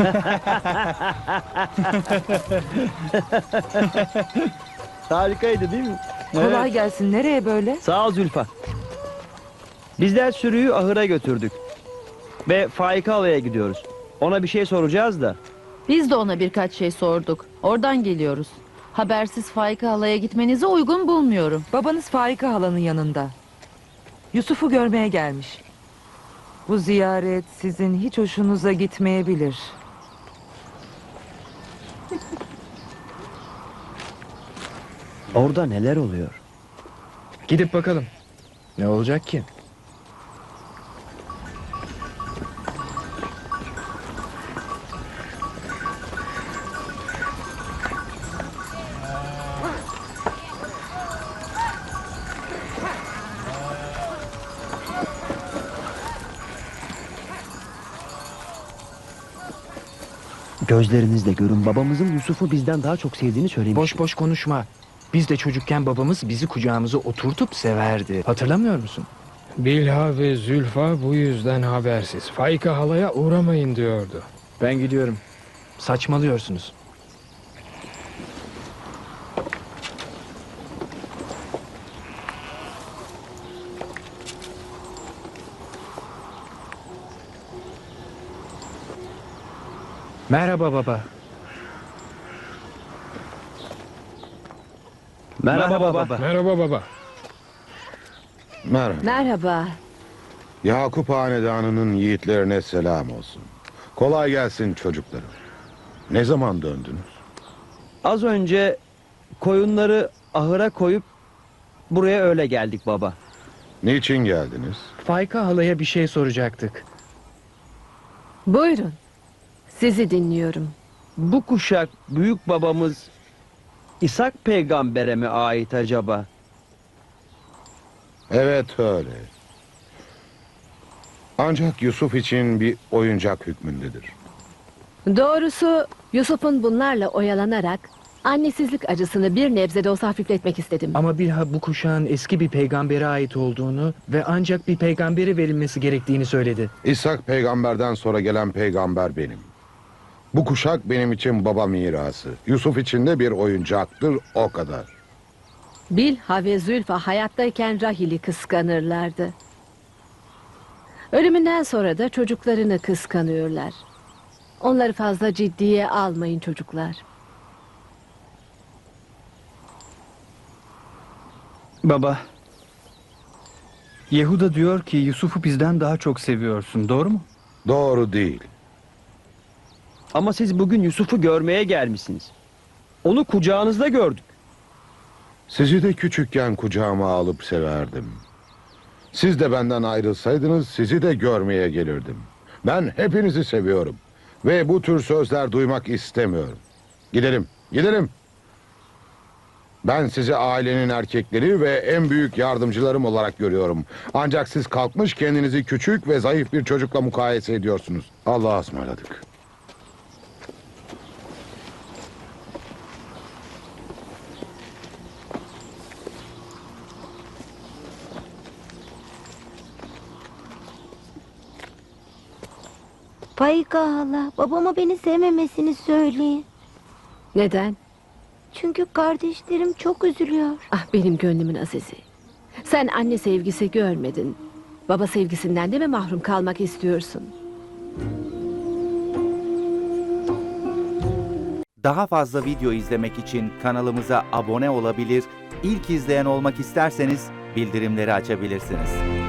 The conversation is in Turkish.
Harikaydı değil mi? Kolay gelsin. Nereye böyle? Sağ ol Zülfa. Bizler sürüyü ahıra götürdük. Ve Faika Ala'ya gidiyoruz. Ona bir şey soracağız da. Biz de ona birkaç şey sorduk. Oradan geliyoruz. Habersiz Faika halaya gitmenizi uygun bulmuyorum. Babanız Faika halanın yanında. Yusuf'u görmeye gelmiş. Bu ziyaret sizin hiç hoşunuza gitmeyebilir. Orada neler oluyor? Gidip bakalım. Ne olacak ki? Gözlerinizle görün babamızın Yusuf'u bizden daha çok sevdiğini söylemiş. Boş boş konuşma. Biz de çocukken babamız bizi kucağımıza oturtup severdi. Hatırlamıyor musun? Bilha ve Zülfa bu yüzden habersiz. Faika halaya uğramayın diyordu. Ben gidiyorum. Saçmalıyorsunuz. Merhaba baba. Merhaba, baba. Merhaba baba. Merhaba. Merhaba. Yakup Hanedanı'nın yiğitlerine selam olsun. Kolay gelsin çocuklarım. Ne zaman döndünüz? Az önce koyunları ahıra koyup buraya öyle geldik baba. Niçin geldiniz? Fayka halaya bir şey soracaktık. Buyurun. Sizi dinliyorum. Bu kuşak büyük babamız İshak peygambere mi ait acaba? Evet öyle. Ancak Yusuf için bir oyuncak hükmündedir. Doğrusu Yusuf'un bunlarla oyalanarak annesizlik acısını bir nebze de olsa hafifletmek istedim. Ama bilha bu kuşağın eski bir peygambere ait olduğunu ve ancak bir peygambere verilmesi gerektiğini söyledi. İshak peygamberden sonra gelen peygamber benim. Bu kuşak benim için baba mirası. Yusuf için de bir oyuncaktır o kadar. Bilha ve Zülfa hayattayken Rahil'i kıskanırlardı. Ölümünden sonra da çocuklarını kıskanıyorlar. Onları fazla ciddiye almayın çocuklar. Baba. Yehuda diyor ki Yusuf'u bizden daha çok seviyorsun. Doğru mu? Doğru değil. Ama siz bugün Yusuf'u görmeye gelmişsiniz. Onu kucağınızda gördük. Sizi de küçükken kucağıma alıp severdim. Siz de benden ayrılsaydınız sizi de görmeye gelirdim. Ben hepinizi seviyorum. Ve bu tür sözler duymak istemiyorum. Gidelim, gidelim. Ben sizi ailenin erkekleri ve en büyük yardımcılarım olarak görüyorum. Ancak siz kalkmış kendinizi küçük ve zayıf bir çocukla mukayese ediyorsunuz. Allah'a ısmarladık. Faika hala, babama beni sevmemesini söyleyin. Neden? Çünkü kardeşlerim çok üzülüyor. Ah benim gönlümün azizi. Sen anne sevgisi görmedin. Baba sevgisinden de mi mahrum kalmak istiyorsun? Daha fazla video izlemek için kanalımıza abone olabilir, ilk izleyen olmak isterseniz bildirimleri açabilirsiniz.